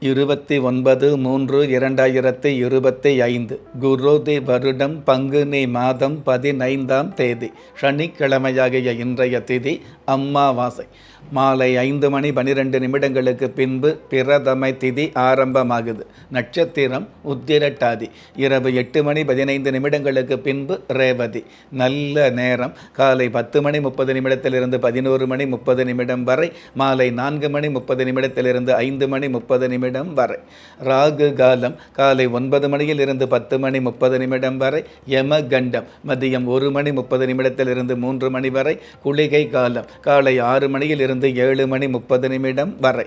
இருபத்தி ஒன்பது மூன்று இரண்டாயிரத்தி இருபத்தி ஐந்து. குருதி வருடம் பங்குனி மாதம் பதினைந்தாம் தேதி. சனிக்கிழமையாகிய இன்றைய திதி அம்மாவாசை. மாலை ஐந்து மணி பனிரெண்டு நிமிடங்களுக்கு பின்பு பிரதமை திதி ஆரம்பமாகுது. நட்சத்திரம் உத்திரட்டாதி. இரவு எட்டு மணி பதினைந்து நிமிடங்களுக்கு பின்பு ரேவதி. நல்ல நேரம். காலை பத்து மணி முப்பது நிமிடத்திலிருந்து பதினோரு மணி முப்பது நிமிடம் வரை. மாலை நான்கு மணி முப்பது நிமிடத்திலிருந்து ஐந்து மணி முப்பது நிமிடம் வரை. ராகு காலம் காலை ஒன்பது மணியிலிருந்து பத்து மணி முப்பது நிமிடம் வரை. யம கண்டம் மதியம் ஒரு மணி முப்பது நிமிடத்திலிருந்து மூன்று மணி வரை. குளிகை காலம் காலை ஆறு மணியில் இருந்து ஏழு மணி முப்பது நிமிடம் வரை.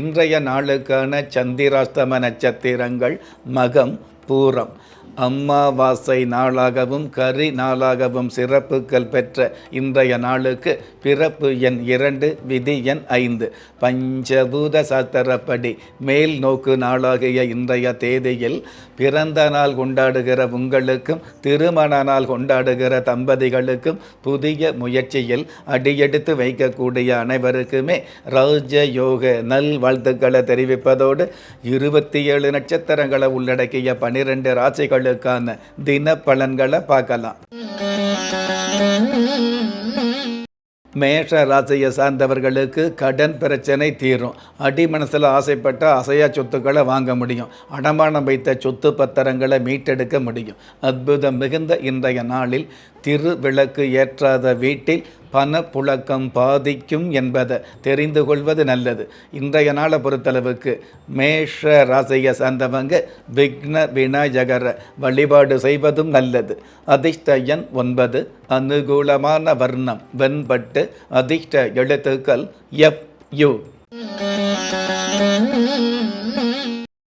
இன்றைய நாளுக்கான சந்திராஸ்தம நட்சத்திரங்கள் மகம் பூரம். அம்மாவாசை நாளாகவும் கரி நாளாகவும் சிறப்புகள் பெற்ற இன்றைய நாளுக்கு பிறப்பு எண் இரண்டு விதி எண் ஐந்து. பஞ்சபூத சாத்திரப்படி மேல் நோக்கு நாளாகிய இன்றைய தேதியில் பிறந்த நாள் கொண்டாடுகிற உங்களுக்கும் திருமண நாள் கொண்டாடுகிற தம்பதிகளுக்கும் புதிய முயற்சியில் அடியெடுத்து வைக்கக்கூடிய அனைவருக்குமே ராஜயோக நல் வாழ்த்துக்களை தெரிவிப்பதோடு இருபத்தி ஏழு நட்சத்திரங்களை உள்ளடக்கிய பனிரெண்டு ராசிகளுக்கான தின பலன்களை பார்க்கலாம். மேஷ ராசியை சார்ந்தவர்களுக்கு கடன் பிரச்சனை தீரும். அடி மனசில் ஆசைப்பட்ட அசையா சொத்துக்களை வாங்க முடியும். அடமானம் வைத்த சொத்து பத்திரங்களை மீட்டெடுக்க முடியும். அற்புதம் மிகுந்த இன்றைய நாளில் திருவிளக்கு ஏற்றாத வீட்டில் பணப்புழக்கம் பாதிக்கும் என்பதை தெரிந்து கொள்வது நல்லது. இன்றைய நாளை பொறுத்தளவுக்கு மேஷ ராசியை சார்ந்தவங்க விக்ன விநாயகரை வழிபாடு செய்வதும் நல்லது. அதிர்ஷ்ட எண் ஒன்பது. அனுகூலமான வர்ணம் வெண்பட்டு அதிர்ஷ்ட எழுத்துக்கள் எஃப் யு.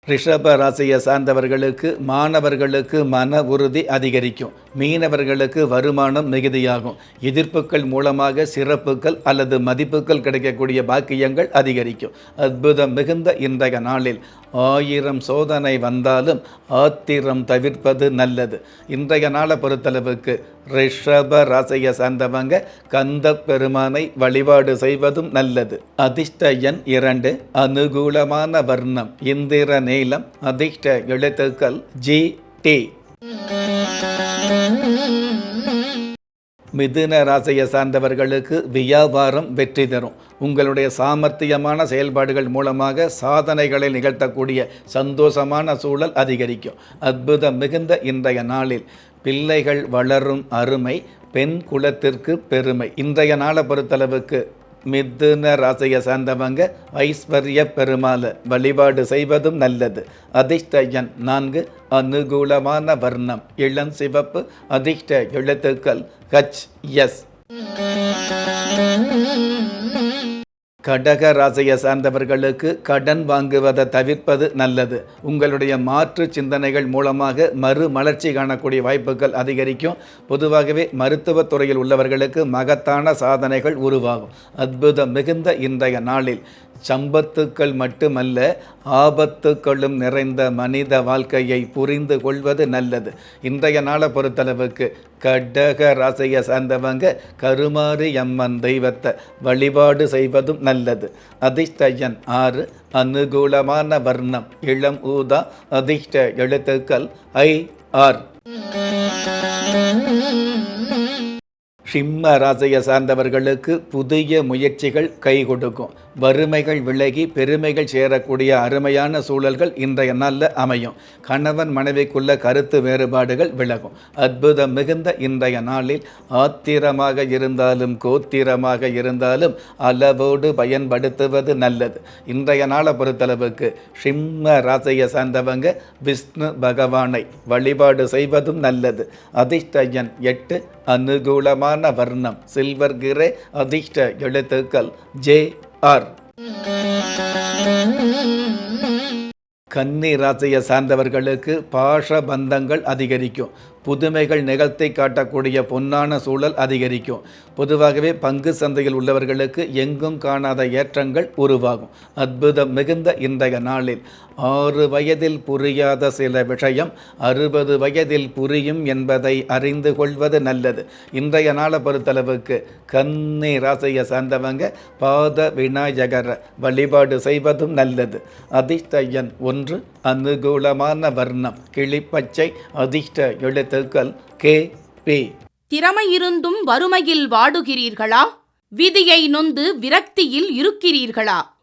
ரிஷப ராசியை சார்ந்தவர்களுக்கு மாணவர்களுக்கு மன உறுதி அதிகரிக்கும். மீனவர்களுக்கு வருமானம் மிகுதியாகும். எதிர்ப்புகள் மூலமாக சிறப்புகள் அல்லது மதிப்புகள் கிடைக்கக்கூடிய பாக்கியங்கள் அதிகரிக்கும். அற்புதம் மிகுந்த இன்றைய நாளில். ஆயிரம் சோதனை வந்தாலும் ஆத்திரம் தவிர்ப்பது நல்லது. இன்றைய நாளை பொறுத்தளவுக்கு ரிஷப ராசியை சார்ந்தவங்க கந்த பெருமானை வழிபாடு செய்வதும் நல்லது. அதிர்ஷ்ட எண் இரண்டு அனுகூலமான வர்ணம் இந்திர நீளம் அதிர்ஷ்ட எழுத்துக்கள் ஜி டி. மிதுன ராசியை சார்ந்தவர்களுக்கு வியாபாரம் வெற்றி தரும். உங்களுடைய சாமர்த்தியமான செயல்பாடுகள் மூலமாக சாதனைகளை நிகழ்த்தக்கூடிய சந்தோஷமான சூழல் அதிகரிக்கும். அற்புதம் மிகுந்த இன்றைய நாளில் பிள்ளைகள் வளரும் அருமை பெண் குலத்திற்கு பெருமை. இன்றைய நாளை பொறுத்தளவுக்கு மிதுன ராசியை சார்ந்தவங்க ஐஸ்வர்ய பெருமாளை வழிபாடு செய்வதும் நல்லது. அதிர்ஷ்டயன் நான்கு அனுகூலமான வர்ணம். இளம் சிவப்பு அதிர்ஷ்ட எழுத்துக்கள் ஹச் எஸ் கடக ராசியை சார்ந்தவர்களுக்கு கடன் வாங்குவதை தவிர்ப்பது நல்லது. உங்களுடைய மாற்று சிந்தனைகள் மூலமாக மறுமலர்ச்சி காணக்கூடிய வாய்ப்புகள் அதிகரிக்கும். பொதுவாகவே மருத்துவத் துறையில் உள்ளவர்களுக்கு மகத்தான சாதனைகள் உருவாகும். அற்புதம் மிகுந்த இன்றைய நாளில். சம்பத்துக்கள் மட்டுமல்ல ஆபத்துக்களும் நிறைந்த மனித வாழ்க்கையை புரிந்து கொள்வது நல்லது. இன்றைய நாளை பொறுத்தளவுக்கு கடக ராசியை சார்ந்தவங்க கருமாரி அம்மன் தெய்வத்தை வழிபாடு செய்வதும் நல்லது. அதிர்ஷ்டயன் ஆறு அனுகூலமான வர்ணம் இளம் ஊதா அதிர்ஷ்ட எழுத்துக்கள் ஐ ஆர். சிம்ம ராசியை சார்ந்தவர்களுக்கு புதிய முயற்சிகள் கை கொடுக்கும். வறுமைகள் விலகி பெருமைகள் சேரக்கூடிய அருமையான சூழல்கள் இன்றைய நாளில் அமையும். கணவன் மனைவிக்குள்ள கருத்து வேறுபாடுகள் விலகும். அற்புதம் மிகுந்த இன்றைய நாளில் ஆத்திரமாக இருந்தாலும் கோத்திரமாக இருந்தாலும் அளவோடு பயன்படுத்துவது நல்லது. இன்றைய நாளை பொறுத்தளவுக்கு சிம்ம ராசியை சார்ந்தவங்க விஷ்ணு பகவானை வழிபாடு செய்வதும் நல்லது. அதிர்ஷ்டயன் எட்டு அனுகூலமான வர்ணம் சில்வர் கிரே அதிர்ஷ்ட எழுத்துக்கள் ஜே ஆர். கன்னி ராசியை சார்ந்தவர்களுக்கு பாஷ பந்தங்கள் அதிகரிக்கும். புதுமைகள் நிகழ்த்தை காட்டக்கூடிய பொன்னான சூழல் அதிகரிக்கும். பொதுவாகவே பங்கு சந்தையில் உள்ளவர்களுக்கு எங்கும் காணாத ஏற்றங்கள் உருவாகும். அற்புதம் மிகுந்த இன்றைய நாளில். ஆறு வயதில் புரியாத சில விஷயம் அறுபது வயதில் புரியும் என்பதை அறிந்து கொள்வது நல்லது. இன்றைய நாளை பொறுத்தளவுக்கு கன்னி ராசியை சார்ந்தவங்க பாத விநாயகர வழிபாடு செய்வதும் நல்லது. அதிர்ஷ்டயன் ஒன்று அனுகூலமான வர்ணம் கிளிப்பச்சை அதிர்ஷ்ட எழுத்துக்கள் கே பி. திறமை இருந்தும் வறுமையில் வாடுகிறீர்களா? விதியை நொந்து விரக்தியில் இருக்கிறீர்களா?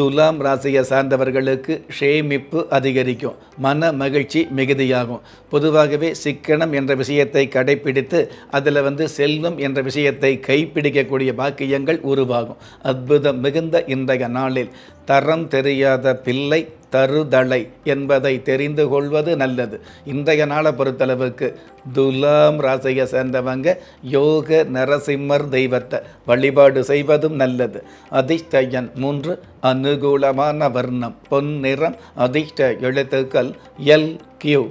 துலாம் ராசியை சார்ந்தவர்களுக்கு ஷேமிப்பு அதிகரிக்கும். மன மகிழ்ச்சி மிகுதியாகும். பொதுவாகவே சிக்கனம் என்ற விஷயத்தை கடைப்பிடித்து அதில் வந்து செல்வம் என்ற விஷயத்தை கைப்பிடிக்கக்கூடிய பாக்கியங்கள் உருவாகும். அற்புதம் மிகுந்த இன்றைய நாளில். தரம் தெரியாத பிள்ளை தருதலை என்பதை தெரிந்து கொள்வது நல்லது. இன்றைய நாளை பொறுத்தளவுக்கு துலாம் ராசியை சேர்ந்தவங்க யோக நரசிம்மர் தெய்வத்தை வழிபாடு செய்வதும் நல்லது. அதிர்ஷ்டயன் மூன்று அனுகூலமான வர்ணம் பொன் நிறம் அதிர்ஷ்ட எழுத்துக்கள் எல் கியூ.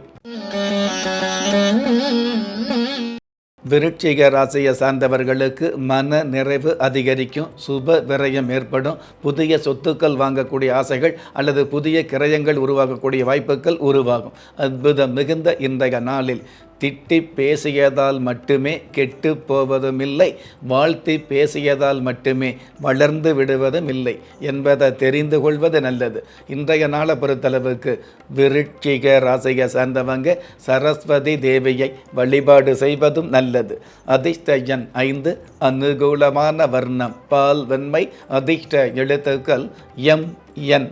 விருட்சிக ராசியை சார்ந்தவர்களுக்கு மன நிறைவு அதிகரிக்கும் சுப விரயம் ஏற்படும் புதிய சொத்துக்கள் வாங்கக்கூடிய ஆசைகள் அல்லது புதிய கிரயங்கள் உருவாகக்கூடிய வாய்ப்புகள் உருவாகும். அற்புதம் மிகுந்த இன்றைய நாளில் திட்டி பேசியதால் மட்டுமே கெட்டு போவதும் இல்லை வாழ்த்தி பேசியதால் மட்டுமே வளர்ந்து விடுவதும் இல்லை என்பதை தெரிந்து கொள்வது நல்லது. இன்றைய நாளை பொறுத்தளவுக்கு விருட்சிக ராசியை சார்ந்தவங்க சரஸ்வதி தேவியை வழிபாடு செய்வதும் நல்லது. அதிர்ஷ்டயன் ஐந்து அனுகூலமான வர்ணம் பால் வெண்மை அதிர்ஷ்ட எழுத்துக்கள் எம் என்.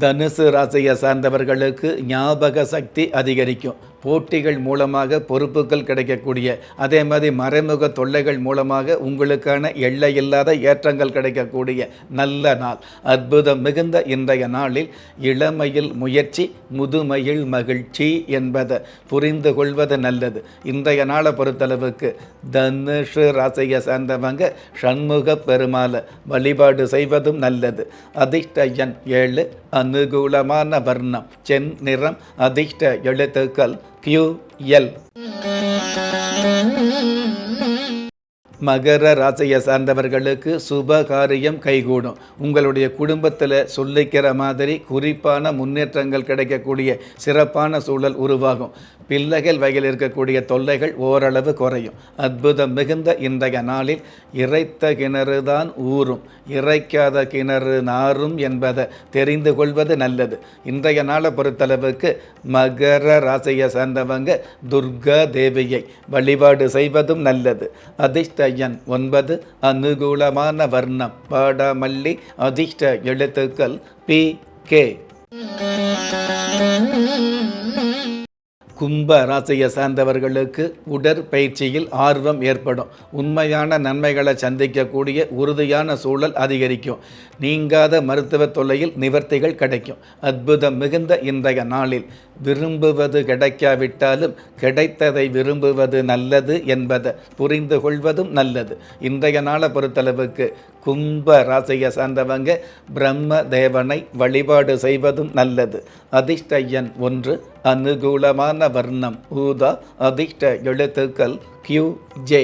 தனுசு ராசியை சார்ந்தவர்களுக்கு ஞாபக சக்தி அதிகரிக்கும். போட்டிகள் மூலமாக பொறுப்புகள் கிடைக்கக்கூடிய அதே மாதிரி மறைமுக தொல்லைகள் மூலமாக உங்களுக்கான எல்லையில்லாத ஏற்றங்கள் கிடைக்கக்கூடிய நல்ல நாள். அற்புதம் மிகுந்த இன்றைய நாளில் இளமையில் முயற்சி முதுமையில் மகிழ்ச்சி என்பதை புரிந்து கொள்வது நல்லது. இன்றைய நாளை பொறுத்தளவுக்கு தனுஷு ராசியை சார்ந்தவங்க சண்முக பெருமாளை வழிபாடு செய்வதும் நல்லது. அதிர்ஷ்ட எண் ஏழு அனுகூலமான வர்ணம் சென் நிறம் அதிர்ஷ்ட எழுத்துக்கள் கியூ மகர ராசியை சார்ந்தவர்களுக்கு சுப காரியம் கைகூடும். உங்களுடைய குடும்பத்தில் சொல்லிக்கிற மாதிரி குறிப்பான முன்னேற்றங்கள் கிடைக்கக்கூடிய சிறப்பான சூழல் உருவாகும். பிள்ளைகள் வகையில் இருக்கக்கூடிய தொல்லைகள் ஓரளவு குறையும். அற்புதம் மிகுந்த இன்றைய நாளில் இறைத்த கிணறு தான் ஊறும். இறைக்காத கிணறு நாரும் என்பதை தெரிந்து கொள்வது நல்லது. இன்றைய நாளை பொறுத்தளவுக்கு மகர ராசியை சார்ந்தவங்க துர்கா தேவியை வழிபாடு செய்வதும் நல்லது. அதிர்ஷ்ட எண் ஒன்பது அனுகூலமான வர்ணம் வாடாமல்லி அதிர்ஷ்ட எழுத்துக்கள் பி கே கும்ப ராசியை சார்ந்தவர்களுக்கு உடற்பயிற்சியில் ஆர்வம் ஏற்படும். உண்மையான நன்மைகளை சந்திக்கக்கூடிய உறுதியான சூழல் அதிகரிக்கும். நீங்காத மருத்துவ தொல்லையில் நிவர்த்திகள் கிடைக்கும். அற்புதம் மிகுந்த இன்றைய நாளில். விரும்புவது கிடைக்காவிட்டாலும் கிடைத்ததை விரும்புவது நல்லது என்பதை புரிந்து கொள்வதும் நல்லது. இன்றைய நாளை பொறுத்தளவுக்கு கும்ப ராசியை சார்ந்தவங்க பிரம்ம தேவனை வழிபாடு செய்வதும் நல்லது. அதிர்ஷ்ட எண் ஒன்று அனுகூலமான வர்ணம். ஊதா அதிர்ஷ்ட எழுத்துக்கள் கியூ ஜே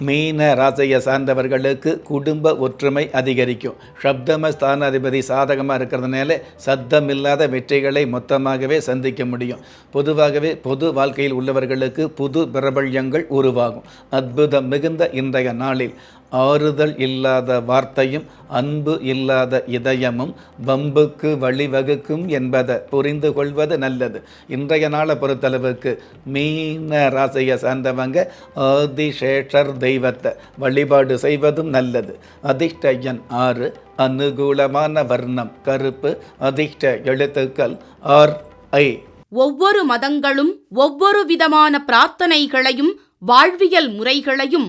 மீன ராசியை சார்ந்தவர்களுக்கு குடும்ப ஒற்றுமை அதிகரிக்கும். சப்தம ஸ்தானாதிபதி சாதகமாக இருக்கிறதுனால சத்தம் இல்லாத வெற்றிகளை மொத்தமாகவே சந்திக்க முடியும். பொதுவாகவே பொது வாழ்க்கையில் உள்ளவர்களுக்கு புது பிரபல்யங்கள் உருவாகும். அற்புதம் மிகுந்த இன்றைய நாளில். ஆறுதல் இல்லாத வார்த்தையும் அன்பு இல்லாத இதயமும் வம்புக்கு வழிவகுக்கும் என்பதை புரிந்து கொள்வது நல்லது. இன்றைய நாளை பொறுத்தளவுக்கு மீன ராசியை சார்ந்தவங்க ஆதிசேஷர் தெய்வத்தை வழிபாடு செய்வதும் நல்லது. அதிர்ஷ்ட எண் ஆறு அனுகூலமான வர்ணம் கருப்பு அதிர்ஷ்ட எழுத்துக்கள் ஆர் ஐ. ஒவ்வொரு மதங்களும் ஒவ்வொரு விதமான பிரார்த்தனைகளையும் வாழ்வியல் முறைகளையும்